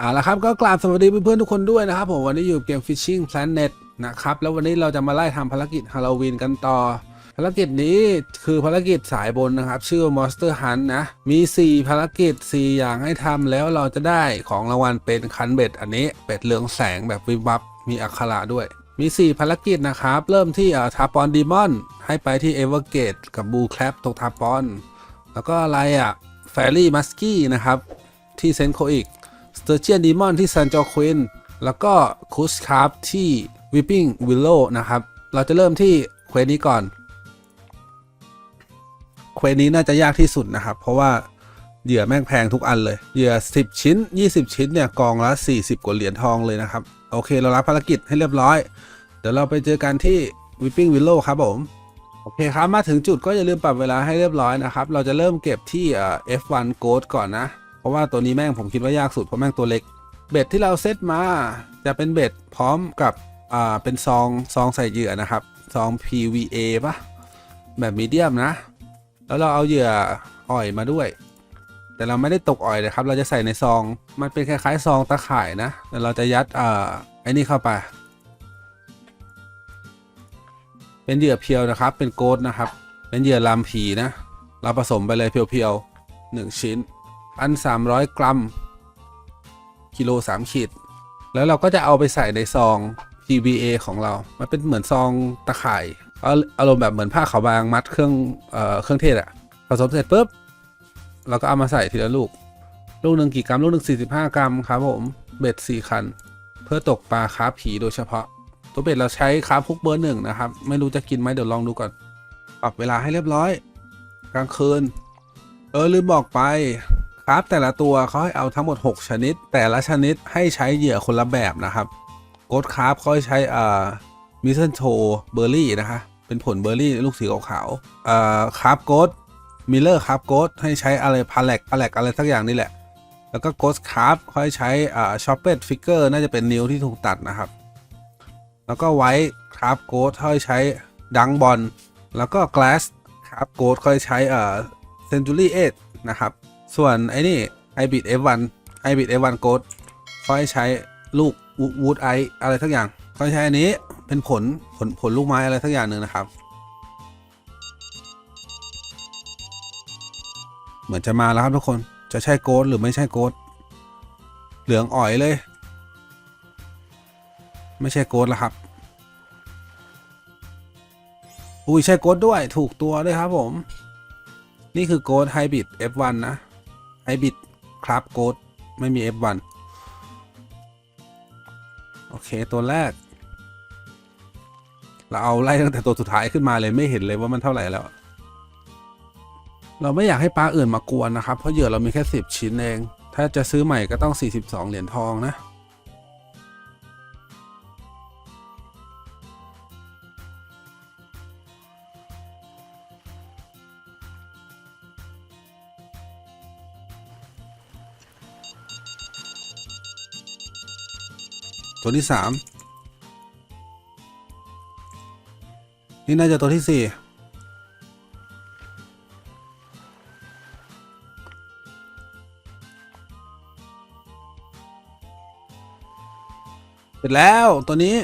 อ่าละครับก็กราบสวัสดีเพื่อนๆทุกคนด้วยนะครับผมวันนี้อยู่เกม Fishing Planet นะครับแล้ววันนี้เราจะมาไล่ทำภารกิจฮาโลวีนกันต่อ ภารกิจนี้คือภารกิจสายบนนะครับ ชื่อ Monster Hunt นะ มี 4 ภารกิจ 4 อย่างให้ทำแล้วเราจะได้ของรางวัลเป็นคันเบ็ดอันนี้เป็ดเรืองแสงแบบวิบวับมีอักขระด้วย มี 4 ภารกิจนะครับ เริ่มที่ทาปอนดีมอนให้ไปที่เอเวอร์เกตกับบูแคลปตรงทาปอนแล้วก็อะไรอะแฟรี่มัสกี้นะครับที่เซนโคอีก สเตอร์เจียนดีมอนที่ซันจอควินแล้วก็คุสคาร์ที่วิปปิ้งวิลโลนะครับ เราจะเริ่มที่เควสนี้ก่อน เควสนี้น่าจะยากที่สุดนะครับ เพราะว่าเหยื่อแม่งแพงทุกอันเลย เหยื่อ 10 ชิ้น 20 ชิ้นเนี่ยกองละ 40 กว่าเหรียญทองเลยนะครับ โอเค เรารับภารกิจให้เรียบร้อย เดี๋ยวเราไปเจอกันที่วิปปิ้งวิลโลครับผม โอเคครับ มาถึงจุดก็อย่าลืมปรับเวลาให้เรียบร้อยนะครับ เราจะเริ่มเก็บที่เอ่อ F1 Gold ก่อนนะ ราะว่าตัวนี้แม่งผมคิดว่ายากสุดเพราะแม่งตัวเล็ก เบ็ดที่เราเซตมาจะเป็นเบ็ดพร้อมกับอ่าเป็นซองซองใส่เหยื่อนะครับซอง PVA ปะแบบมีเดียมนะ แล้วเราเอาเหยื่ออ่อยมาด้วย แต่เราไม่ได้ตกอ่อยเลยครับ เราจะใส่ในซอง มันเป็นคล้ายๆซองตะข่ายนะแต่เราจะยัดอ่าไอ้นี่เข้าไป เป็นเหยื่อเพียวนะครับ เป็นโกดนะครับ เป็นเหยื่อลามผีนะ เราผสมไปเลยเพียวๆหนึ่งชิ้น อัน 300 กรัม กิโล 3 ขีด แล้วเราก็จะเอาไปใส่ในซอง PVA ของเรา มันเป็นเหมือนซองตะข่าย อารมณ์แบบเหมือนผ้าขาวบางมัดเครื่องเอ่อเครื่องเทศอะผสมเสร็จปุ๊บ เราก็เอามาใส่ทีละลูก ลูกหนึ่งกี่กรัม ลูกหนึ่ง45 กรัมครับผม เบ็ด 4 คัน เพื่อตกปลาคาผีโดยเฉพาะ ตัวเบ็ดเราใช้คาร์ฟฮุกเบอร์หนึ่งนะครับ ไม่รู้จะกินไหมเดี๋ยวลองดูก่อน ปรับเวลาให้เรียบร้อย กลางคืน เออลืมบอกไป ครับแต่ละตัวเขาให้เอาทั้งหมด 6 ชนิด แต่ละชนิดให้ใช้เหยื่อคนละแบบนะครับโกดคาร์ฟเขาให้ใช้อ่ามิสเซนโชเบอร์รี่นะคะเป็นผลเบอร์รี่ลูกสีขาวๆอ่าคาร์ฟโกดมิลเลอร์คาร์ฟโกดให้ใช้อะไรพาแลกพาแลกอะไรสักอย่างนี่แหละ แล้วก็โกดคาร์ฟเขาให้ใช้อ่าช็อปเปตฟิกเกอร์น่าจะเป็นนิ้วที่ถูกตัดนะครับ แล้วก็ไวท์คราฟโกดเขาให้ใช้ดังบอลแล้วก็กลาสคราฟโกดเขาให้ใช้อ่าเซนจูรี่เอ็ดนะครับ ส่วนไอ้นี่ไฮบิด F1 ไฮบิด F1 Gold เขาให้ใช้ลูกวูดไออะไรทักอย่างเขาใช้อันนี้เป็นผลผลผลลูกไม้อะไรทักอย่างหนึ่งนะครับ เหมือนจะมาแล้วครับทุกคนจะใช่โกดหรือไม่ใช่โกดเหลืองอ่อยเลย ไม่ใช่โกดแล้วครับอุ้ยใช่โกดด้วยถูกตัวด้วยครับผม นี่คือโกดไฮบิด F1 นะ ไฮบิดครับโกดไม่มี F1 โอเค ตัวแรก เราเอาไล่ตั้งแต่ตัวสุดท้ายขึ้นมาเลยไม่เห็นเลยว่ามันเท่าไหร่แล้ว เราไม่อยากให้ปลาอื่นมากวนนะครับ เพราะเหยื่อเรามีแค่ 10 ชิ้นเอง ถ้าจะซื้อใหม่ก็ต้อง 42 เหรียญทองนะ ตัวที่สามนี่น่าจะตัวที่สี่เสร็จแล้วตัวนี้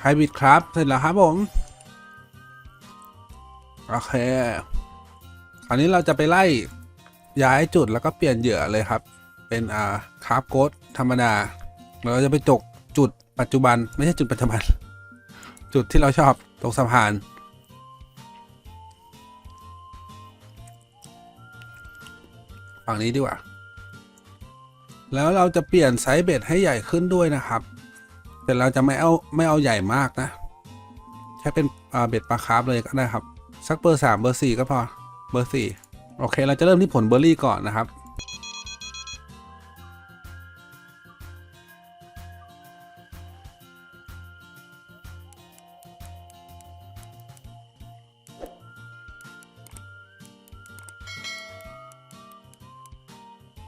ไฮบิดครับ เสร็จแล้วครับผม โอเค คราวนี้เราจะไปไล่ย้ายจุดแล้วก็เปลี่ยนเหยื่อเลยครับ เป็นอ่าคาร์บโกดธรรมดา เราจะไปจกจุดปัจจุบันไม่ใช่จุดปัจจุบัน จุดที่เราชอบตรงสะพานฝั่งนี้ดีกว่า แล้วเราจะเปลี่ยนไซส์เบ็ดให้ใหญ่ขึ้นด้วยนะครับ แต่เราจะไม่เอาไม่เอาใหญ่มากนะ แค่เป็นเบ็ดปลาคาร์ฟเลยก็ได้ครับ สักเบอร์สามเบอร์สี่ก็พอ เบอร์สี่โอเค เราจะเริ่มที่ผลเบอร์รี่ก่อนนะครับ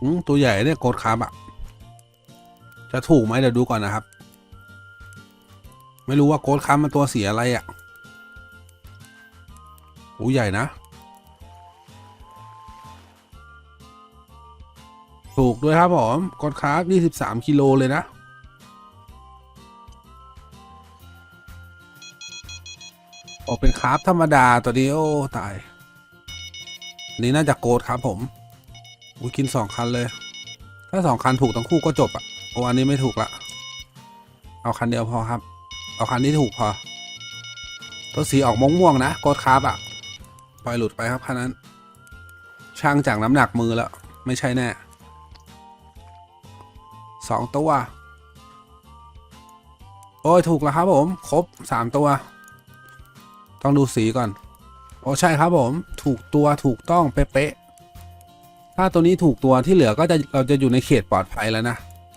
อืมตัวใหญ่เนี่ยโกดคาร์บอะจะถูกไหมเดี๋ยวดูก่อนนะครับ ไม่รู้ว่าโกดคาร์บมันตัวสีอะไรอะโอ้ใหญ่นะ ถูกด้วยครับผมโกดครับ23กิโลเลยนะโอ้เป็นคราฟธรรมดาตัวนี้โอ้ตาย อันนี้น่าจะโกดครับผม อุ้ยกินสองคันเลย ถ้าสองคันถูกทั้งคู่ก็จบอะโอ้อันนี้ไม่ถูกละ เอาคันเดียวพอครับ เอาคันที่ถูกพอ ตัวสีออกม่วงม่วงๆนะโกดคราฟอะปล่อยหลุดไปครับคันนั้น ช่างจากน้ำหนักมือแล้ว ไม่ใช่แน่สองตัว โอ้ยถูกแล้วครับผม ครบสามตัว ต้องดูสีก่อน โอ้ใช่ครับผม ถูกตัวถูกต้องเป๊ะ ถ้าตัวนี้ถูกตัวที่เหลือก็จะเราจะอยู่ในเขตปลอดภัยแล้วนะ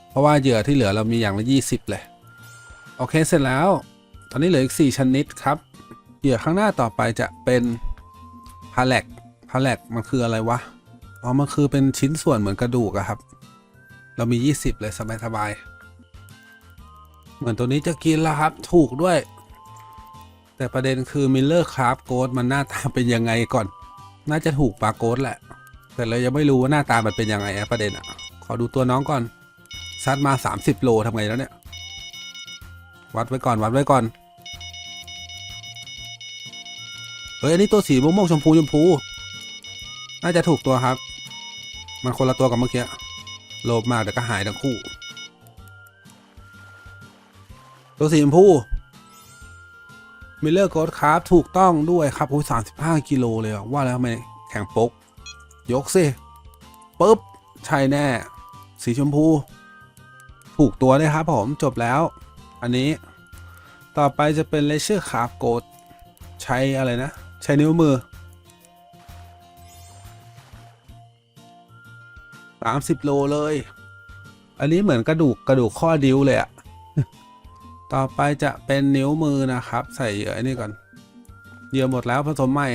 เพราะว่าเหยื่อที่เหลือเรามีอย่างละ20 เลย โอเคเสร็จแล้ว ตอนนี้เหลืออีก 4 ชนิดครับ เหยื่อข้างหน้าต่อไปจะเป็นพาแลกพาแลกมันคืออะไรวะ อ๋อ มันคือเป็นชิ้นส่วนเหมือนกระดูกอะครับ เรามี 20 เลยสบายๆ เหมือนตัวนี้จะกินแล้วครับ ถูกด้วย แต่ประเด็นคือมิลเลอร์คราฟโกดมันหน้าตาเป็นยังไงก่อน น่าจะถูกปลาโกดแหละ แต่เรายังไม่รู้ว่าหน้าตามันเป็นยังไงอะประเด็นอะขอดูตัวน้องก่อนซัดมา 30 โลทำไงแล้วเนี่ย วัดไว้ก่อนวัดไว้ก่อน เฮ้ย อันนี้ตัวสีม่วงชมพูชมพู น่าจะถูกตัวครับ มันคนละตัวกับเมื่อกี้โลภมากเดี๋ยวก็หายทั้งคู่ ตัวสีชมพูมิลเลอร์โกดคราฟถูกต้องด้วยครับโอ้ยสามสิบห้ากิโลเลยว่าแล้วทำไมแข่งปก ยกสิปุ๊บ ใช่แน่ สีชมพู ถูกตัวเลยครับผมจบแล้ว อันนี้ต่อไปจะเป็นเลเชอร์คราโกดใช้อะไรนะ ใช้นิ้วมือสามสิบโลเลย อันนี้เหมือนกระดูกกระดูกข้อดิ้วเลยอะต่อไปจะเป็นนิ้วมือนะครับ ใส่เหยื่อไอ้นี่ก่อนเหยื่อหมดแล้วผสมใหม่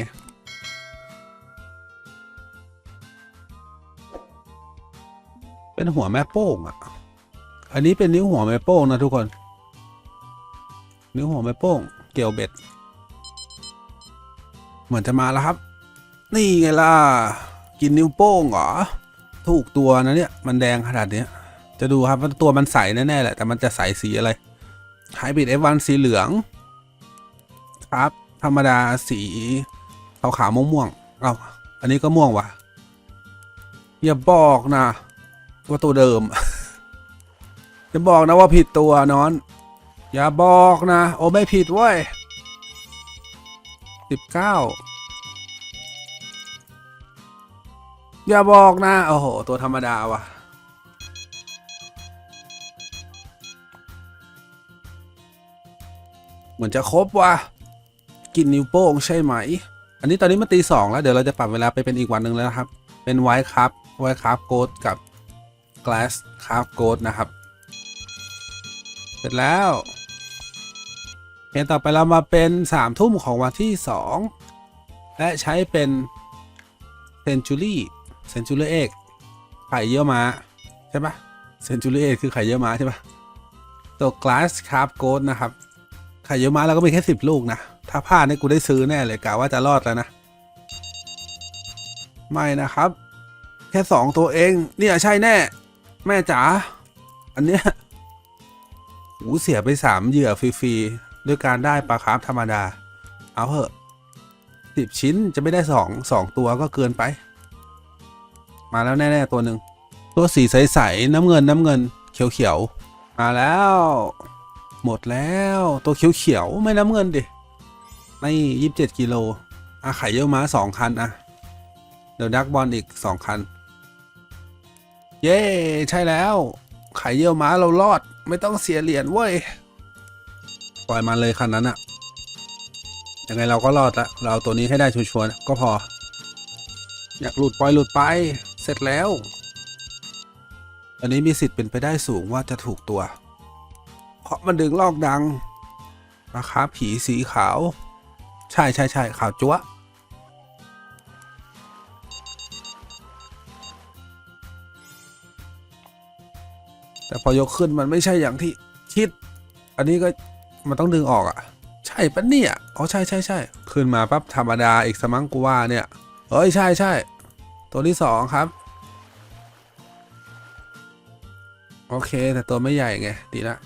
เป็นหัวแม่โป้งอะอันนี้เป็นนิ้วหัวแม่โป้งนะทุกคน นิ้วหัวแม่โป้ง เกี่ยวเบ็ด เหมือนจะมาแล้วครับ นี่ไงล่ะ กินนิ้วโป้งเหรอ ถูกตัวนะเนี่ย มันแดงขนาดเนี้ย จะดูครับว่าตัวมันใสแน่ๆแหละ แต่มันจะใสสีอะไรไฮบริด F1 สีเหลือง ครับ ธรรมดาสีขาวขาวๆม่วงๆเอ้าอันนี้ก็ม่วงว่ะอย่าบอกนะ ว่าตัวเดิมอย่าบอกนะว่าผิดตัวนอน อย่าบอกนะ โอ้ไม่ผิดเว้ยสิบเก้าอย่าบอกนะ โอ้โห ตัวธรรมดาว่ะเหมือนจะครบว่ะกินนิ้วโป้งใช่ไหม อันนี้ตอนนี้มาตีสองแล้ว เดี๋ยวเราจะปรับเวลาไปเป็นอีกวันหนึ่งแล้วครับ เป็นไวท์ครับไวท์ครับโกดกับ glass ครับโกดนะครับ เสร็จแล้วเห็นต่อไปเรามาเป็นสามทุ่มของวันที่สองและใช้เป็น century century egg ไข่เยี่ยวม้าใช่ปะ century egg คือไข่เยี่ยวม้าใช่ปะตัว glass carp goat นะครับ ไข่เยี่ยวม้าเราก็มีแค่สิบลูกนะ ถ้าพลาดนี่กูได้ซื้อแน่เลยกะว่าจะรอดแล้วนะ ไม่นะครับ แค่สองตัวเองเนี่ยใช่แน่ แม่จ๋า อันเนี้ยหูเสียไปสามเหยื่อฟรีๆด้วยการได้ปลาคาร์ฟธรรมดา เอาเหอะสิบชิ้นจะไม่ได้สองสองตัวก็เกินไป มาแล้วแน่ๆตัวหนึ่งตัวสีใสๆน้ำเงินน้ำเงิน เขียวๆมาแล้ว หมดแล้วตัวเขียวๆไม่น้ำเงินดิไม่ยี่สิบเจ็ดกิโลอะไข่เยี่ยวม้าสองคันอะเดี๋ยวดักบอลอีกสองคัน เย้ ใช่แล้วไข่เยี่ยวม้าเรารอด ไม่ต้องเสียเหรียญเว้ย ปล่อยมันเลยคันนั้นอะยังไงเราก็รอดละ เราเอาตัวนี้ให้ได้ชัวร์ๆก็พอ อยากหลุดปล่อยหลุดไป เสร็จแล้ว อันนี้มีสิทธิ์เป็นไปได้สูงว่าจะถูกตัว เพราะมันดึงลอกดังราคาผีสีขาว ใช่ใช่ใช่ขาวจั๊วะ แต่พอยกขึ้นมันไม่ใช่อย่างที่คิด อันนี้ก็มันต้องดึงออกอะ่ะ ใช่ปะเนี่ย อ๋อใช่ใช่ใช่ขึ้นมาปั๊บธรรมดาอีกสมังกูว่าเนี่ย เอ้ยใช่ใช่ ตัวที่สองครับ โอเคแต่ตัวไม่ใหญ่ไง ดีละ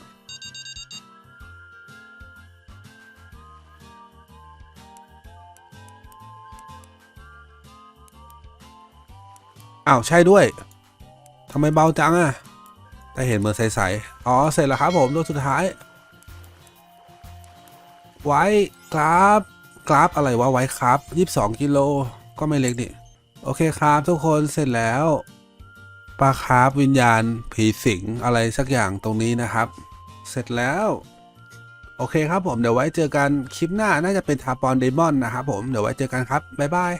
อ้าวใช่ด้วยทำไมเบาจังอะ แต่เห็นเหมือนใสๆอ๋อ เสร็จแล้วครับผมตัวสุดท้าย ไว้กราฟกราฟอะไรวะไว้ครับ22กิโลก็ไม่เล็กนี่โอเคครับทุกคนเสร็จแล้วปลาคาร์ฟวิญญาณผีสิงอะไรสักอย่างตรงนี้นะครับ เสร็จแล้ว โอเคครับผมเดี๋ยวไว้เจอกันคลิปหน้าน่าจะเป็นทาปอนเดมอนนะครับผมเดี๋ยวไว้เจอกันครับบ๊ายบาย